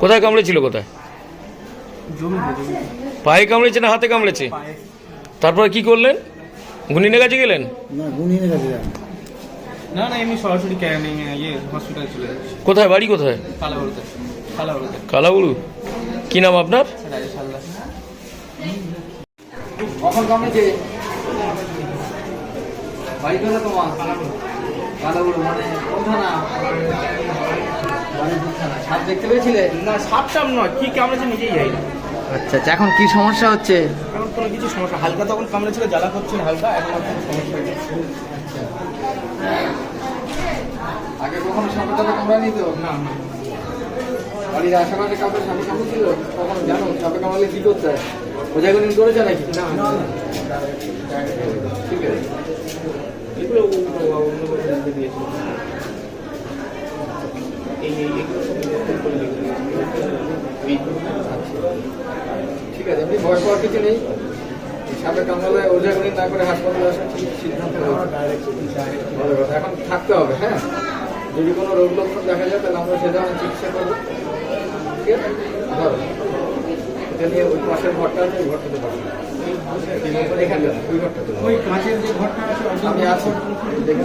কোথায় কামড়েছিল কোথায়? পায়ে কামড়েছে না হাতে কামড়েছে? তারপরে কি করলেন? গুনিনের কাছে গেলেন? না গুনিনের কাছে যান না না এমনি সরাসরি হসপিটালে চলে কোথায় বাড়ি কোথায়? কালাগুড়ু কি নাম আপনার? বাড়ি তোমার মানে সাপ দেখতে পেয়েছিলে না সাপ টাপ নয় কি কামড়েছে নিজেই যাই না আচ্ছা আচ্ছা এখন কি সমস্যা হচ্ছে এখন কোনো কিছু সমস্যা হালকা তখন কামড়েছিল জ্বালা করছিল হালকা এখন আর কোনো সমস্যা আগে কখনো সাপে টাপে কামড়ায়নি তো না না বাড়ির আশেপাশে কাউকে সাপে কামড়েছিল কখনো জানো সাপে কামড়ালে কি করতে হয় ওজাগুলি করেছে নাকি না না ঠিক আছে এগুলো অন্য দিয়েছিল এই এই এগুলো সব নতুন করে লিখে দিয়েছিল। এই ঠিক আছে এমনি ভয় পাওয়ার কিছু নেই। সাপে কামড়ালে ওজাগুলি না করে হাসপাতালে আসা ঠিক সিদ্ধান্ত ভালো কথা। এখন থাকতে হবে হ্যাঁ? যদি কোনো রোগ লক্ষণ দেখা যায় তাহলে আমরা সেটা চিকিৎসা করব। ঠিক আছে? ধরো এটা নিয়ে ওই পাশের ঘরটা আছে ওই ঘরটাতে এখানটা ওই ঘরটাতে ওই কাঁচের যে ঘরটা আছে আমি আছি। দেখে।